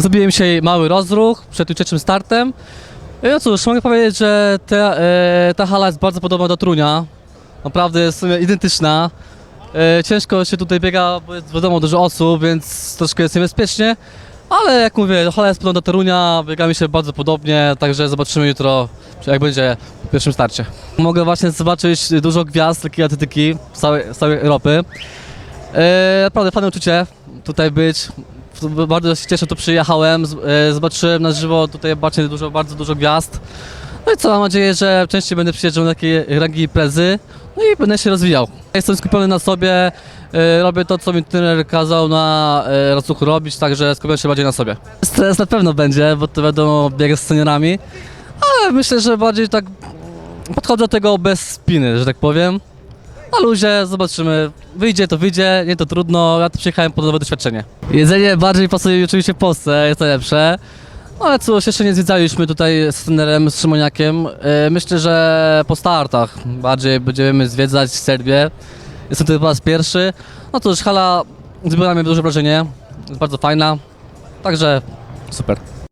Zrobiłem dzisiaj mały rozruch przed jutrzejszym startem. No cóż, mogę powiedzieć, że ta, e, ta hala jest bardzo podobna do Trunia. Naprawdę jest identyczna. E, ciężko się tutaj biega, bo jest wiadomo dużo osób, więc troszkę jest niebezpiecznie. Ale jak mówię, hala jest podobna do Torunia, biegamy się bardzo podobnie, także zobaczymy jutro, jak będzie w pierwszym starcie. Mogę właśnie zobaczyć dużo gwiazd takiej atletyki z całej, całej Europy. E, naprawdę fajne uczucie tutaj być. Bardzo się cieszę, tu przyjechałem, e, zobaczyłem na żywo tutaj bardzo dużo, bardzo dużo gwiazd. No i co, mam nadzieję, że częściej będę przyjeżdżał na takie rangi imprezy, no i będę się rozwijał. Jestem skupiony na sobie, e, robię to, co mi trener kazał na e, rozruchu robić, także skupiam się bardziej na sobie. Stres na pewno będzie, bo to wiadomo, bieg z seniorami, ale myślę, że bardziej tak podchodzę do tego bez spiny, że tak powiem. Na luzie, zobaczymy. Wyjdzie to wyjdzie, nie to trudno, ja tu przyjechałem po nowe doświadczenie. Jedzenie bardziej pasuje oczywiście w Polsce, jest najlepsze. No ale cóż, jeszcze nie zwiedzaliśmy tutaj z trenerem, z Szymoniakiem. E, Myślę, że po startach bardziej będziemy zwiedzać Serbię. Jestem tutaj po raz pierwszy. No cóż, hala zrobiła na duże wrażenie, jest bardzo fajna. Także super.